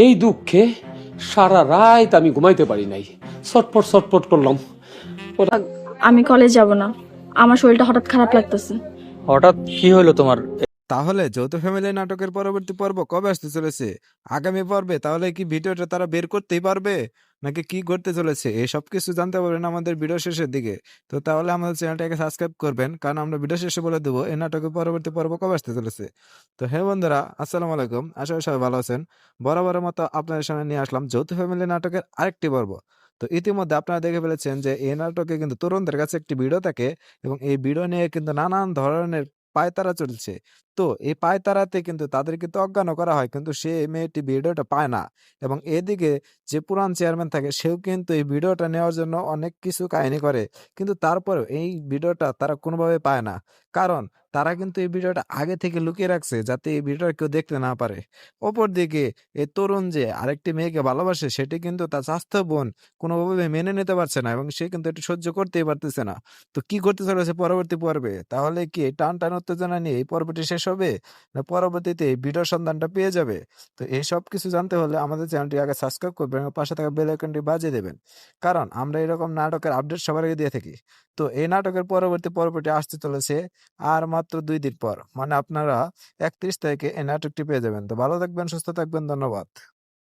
এই দুঃখে সারা রাত আমি ঘুমাইতে পারি নাই। ছটপট ছটপট করলাম। আমি কলেজ যাব না। আমার শরীরটা হঠাৎ খারাপ লাগতেছে। হঠাৎ কি হলো তোমার? তাহলে যৌথ ফ্যামিলি নাটকের পরবর্তী পর্ব কবে আসতে চলেছে? আগামী পর্বে তাহলে কি ভিডিওটা তারা বের করতেই পারবে? নাকি কি করতে চলেছে? এই সব কিছু জানতে পারবেন আমাদের ভিডিও শেষের দিকে। তো তাহলে আমাদের চ্যানেলটাকে সাবস্ক্রাইব করবেন, কারণ আমরা ভিডিও শেষে বলে দেবো, এই নাটকের পরবর্তী পর্ব কবে আসতে চলেছে? তো হ্যাঁ বন্ধুরা, আসসালামু আলাইকুম। আশা করি সবাই ভালো আছেন। বরাবরের মতো আপনাদের সামনে নিয়ে আসলাম যৌথ ফ্যামিলি নাটকের আরেকটি পর্ব। তো ইতিমধ্যে আপনারা দেখে ফেলেছেন যে এই নাটকে কিন্তু তরুণদের কাছে একটি ভিডিও থাকে এবং এই ভিডিও নিয়ে কিন্তু নানান ধরনের পায়তারা চলছে। তো এই পায়তারাতে কিন্তু তাদের কিন্তু অজ্ঞান করা হয়। কিন্তু সে এই মেয়েটি ভিডিওটা পায় না এবং এদিকে যে পুরান চেয়ারম্যান থাকে, সেও কিন্তু এই ভিডিওটা নেওয়ার জন্য অনেক কিছু কাহিনী করে। কিন্তু তারপরেও এই ভিডিওটা তারা কোনোভাবে পায় না। কারণ তারা কিন্তু এই ভিডিওটা আগে থেকে লুকিয়ে রাখছে যাতে এই ভিডিওটা কেউ দেখতে না পারে। অপরদিকে এই তরুণ যে আরেকটি মেয়েকে ভালোবাসে, সেটি কিন্তু তার স্বাস্থ্য বোন কোনোভাবে মেনে নিতে পারছে না এবং সে কিন্তু এটি সহ্য করতেই পারতেছে না। তো কি করতে চলেছে পরবর্তী পর্বে? তাহলে কি টান টান উত্তেজনা নিয়ে এই পর্বটি শেষ হবে না পরবর্তীতে এই ভিডিও সন্ধানটা পেয়ে যাবে? তো এই সব কিছু জানতে হলে আমাদের চ্যানেলটি আগে সাবস্ক্রাইব করবেন এবং পাশে থাকা বেল আইকনটি বাজিয়ে দেবেন। কারণ আমরা এরকম নাটকের আপডেট সবার আগে দিয়ে থাকি। তো এই নাটকের পরবর্তী পর্বটি আসতে চলেছে আর মাত্র দুই দিন পর। মানে আপনারা একত্রিশ তারিখে এই নাটকটি পেয়ে যাবেন। তো ভালো থাকবেন, সুস্থ থাকবেন, ধন্যবাদ।